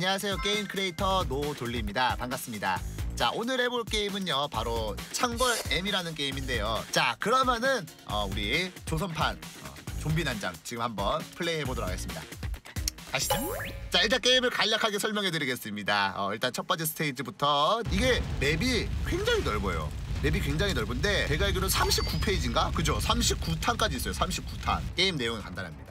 안녕하세요. 게임 크리에이터 노돌리입니다. 반갑습니다. 자, 오늘 해볼 게임은요. 바로 창벌 M이라는 게임인데요. 자, 그러면은 어, 우리 조선판 어, 좀비 난장 지금 한번 플레이해 보도록 하겠습니다. 아시죠? 자 일단 게임을 간략하게 설명해 드리겠습니다 어, 일단 첫 번째 스테이지부터 이게 맵이 굉장히 넓어요 맵이 굉장히 넓은데 제가 알기로는 39페이지인가? 그죠? 39탄까지 있어요 39탄 게임 내용은 간단합니다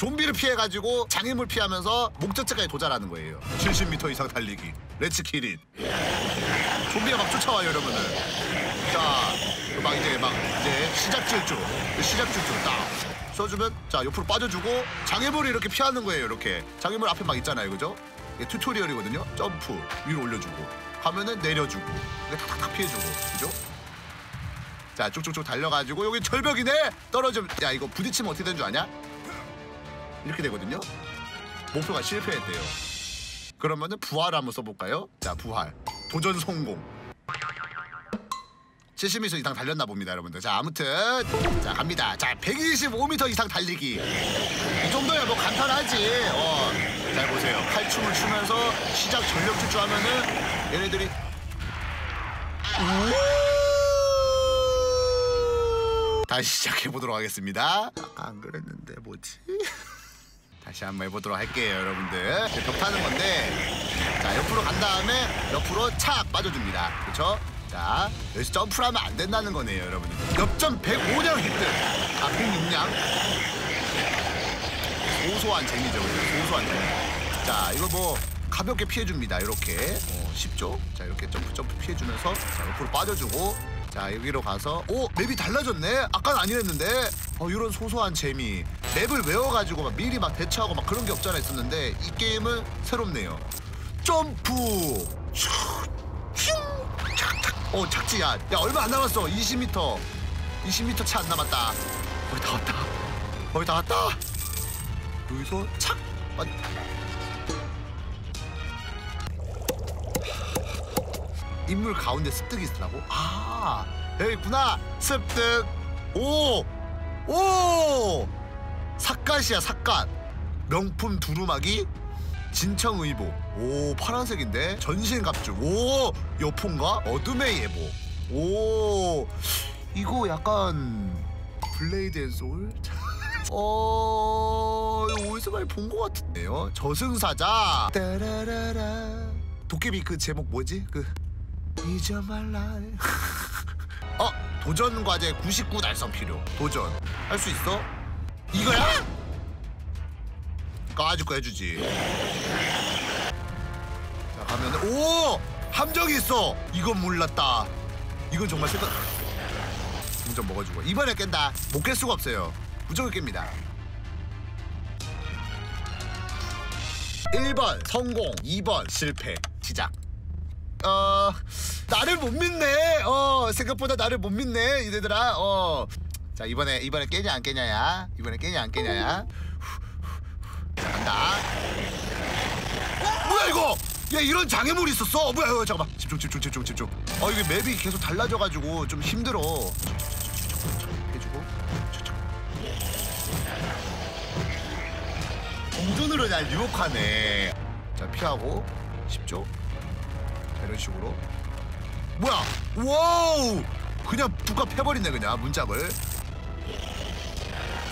좀비를 피해가지고 장애물 피하면서 목적지까지 도달하는 거예요. 70m 이상 달리기. 렛츠 키릿 좀비가 막 쫓아와요 여러분은. 자막 이제 막 이제 시작 질주 시작 질주 딱 써주면 자 옆으로 빠져주고 장애물을 이렇게 피하는 거예요 이렇게. 장애물 앞에 막 있잖아요 그죠? 이게 튜토리얼이거든요. 점프. 위로 올려주고. 하면은 내려주고. 탁탁탁 피해주고. 그죠? 자 쭉쭉쭉 달려가지고 여기 절벽이네? 떨어지면 야 이거 부딪히면 어떻게 되는 줄 아냐? 이렇게 되거든요. 목표가 실패했대요. 그러면은 부활 한번 써볼까요? 자 부활. 도전 성공. 70m 이상 달렸나 봅니다 여러분들. 자 아무튼. 자 갑니다. 자 125m 이상 달리기. 이 정도야 뭐 간단하지. 어. 잘 보세요. 칼춤을 추면서 시작 전력 질주하면은 얘네들이 다시 시작해보도록 하겠습니다. 아까 안 그랬는데 뭐지? 다시 한번 해보도록 할게요 여러분들. 벽 타는 건데 자 옆으로 간 다음에 옆으로 착 빠져줍니다. 그렇죠? 자 여기서 점프를 하면 안 된다는 거네요 여러분들. 옆점 105량 히트. 아 106량. 소소한 재미죠 그죠? 소소한 재미. 자 이거 뭐 가볍게 피해줍니다 이렇게. 어, 쉽죠? 자 이렇게 점프 점프 피해주면서 자 옆으로 빠져주고. 자 여기로 가서 오 맵이 달라졌네. 아까는 아니랬는데. 어 이런 소소한 재미 맵을 외워가지고 막 미리 막 대처하고 막 그런 게 없잖아 있었는데 이 게임은 새롭네요. 점프! 어 착지야. 야 얼마 안 남았어. 20m 20m 차 안 남았다. 거의 다 왔다. 거의 다 왔다. 여기서 착! 아, 인물 가운데 습득이 있으라고? 아 여기 있구나. 습득. 오! 오! 삿갓이야 삿갓. 명품 두루마기 진청의보 오 파란색인데? 전신갑주. 오 여폰가 어둠의 예보. 오 이거 약간 블레이드 앤 소울? 어 이거 어디서 많이 본 것 같은데요? 저승사자. 따라라라. 도깨비 그 제목 뭐지? 그 잊어 말라. 어 도전 과제 99 달성 필요. 도전. 할 수 있어 이거야? 까짓 거 해주지. 자 가면은 오! 함정이 있어! 이건 몰랐다. 이건 정말 생각 동전 먹어주고. 이번에 깬다. 못 깰 수가 없어요. 무조건 깹니다. 1번 성공 2번 실패. 시작. 어 나를 못 믿네. 어 생각보다 나를 못 믿네 이들아. 어 자 이번에 이번에 깨냐 안 깨냐야? 이번에 깨냐 안 깨냐야? 자 간다. 뭐야 이거? 야 이런 장애물이 있었어? 뭐야 이거 잠깐만. 집중 집중 집중 집중. 어 이게 맵이 계속 달라져가지고 좀 힘들어. 해주고. 공전으로 날 유혹하네. 자 피하고 10초 자, 이런 식으로. 뭐야? 와우! 그냥 누가 패버리네 그냥 문짝을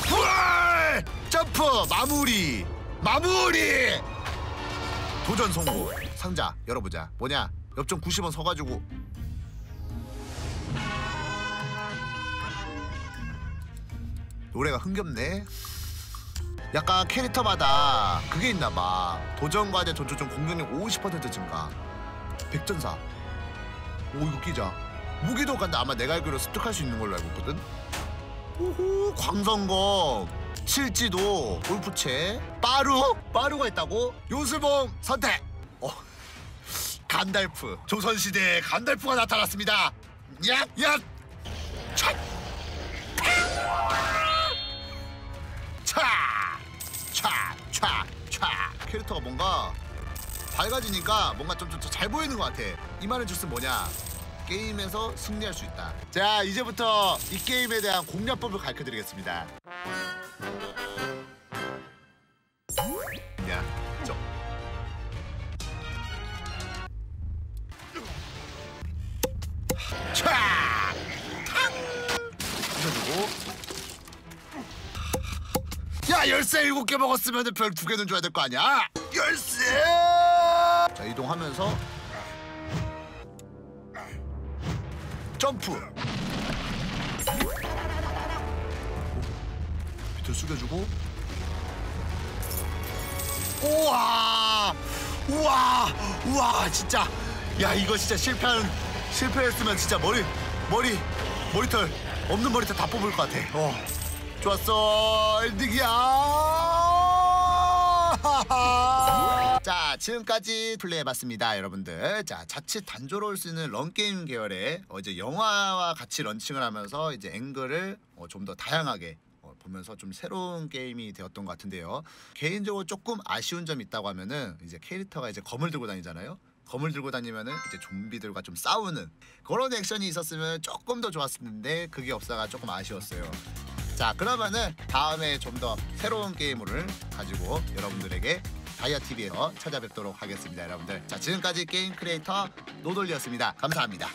부활 점프 마무리 마무리! 도전 성공. 상자 열어보자. 뭐냐? 옆점 90원 서가지고. 노래가 흥겹네. 약간 캐릭터마다. 그게 있나봐. 도전 과제 전초점 공격력 50% 증가. 백전사. 오 이거 끼자. 무기도 간데 아마 내가 알기로 습득할 수 있는 걸로 알고 있거든 오호 광선검 칠지도 골프채 빠루 빠루가 있다고 요술봉 선택 어 간달프 조선시대에 간달프가 나타났습니다 얍얍 차! 차! 차! 차! 차! 캐릭터가 뭔가 밝아지니까 뭔가 좀 잘 보이는 것 같아 이 말의 뜻은 뭐냐 게임에서 승리할 수 있다. 자 이제부터 이 게임에 대한 공략법을 가르쳐드리겠습니다. 열쇠 일곱 개 먹었으면 별 두 개는 줘야 될 거 아니야? 열쇠! 자 이동하면서 점프. 밑을 숙여주고. 우와! 우와! 우와! 진짜. 야 이거 진짜 실패하는 실패했으면 진짜 머리 머리 머리털 없는 머리털 다 뽑을 것 같아. 어. 좋았어 엔딩이야 자 지금까지 플레이해봤습니다 여러분들 자 자칫 단조로울 수 있는 런게임 계열의 어, 이제 영화와 같이 런칭을 하면서 이제 앵글을 어, 좀더 다양하게 어, 보면서 좀 새로운 게임이 되었던 것 같은데요. 개인적으로 조금 아쉬운 점이 있다고 하면은 이제 캐릭터가 이제 검을 들고 다니잖아요. 검을 들고 다니면은 이제 좀비들과 좀 싸우는 그런 액션이 있었으면 조금 더 좋았을 텐데 그게 없어가 조금 아쉬웠어요. 자 그러면은 다음에 좀 더 새로운 게임을 가지고 여러분들에게 다이아 TV에서 찾아뵙도록 하겠습니다, 여러분들. 자 지금까지 게임 크리에이터 노돌리였습니다. 감사합니다.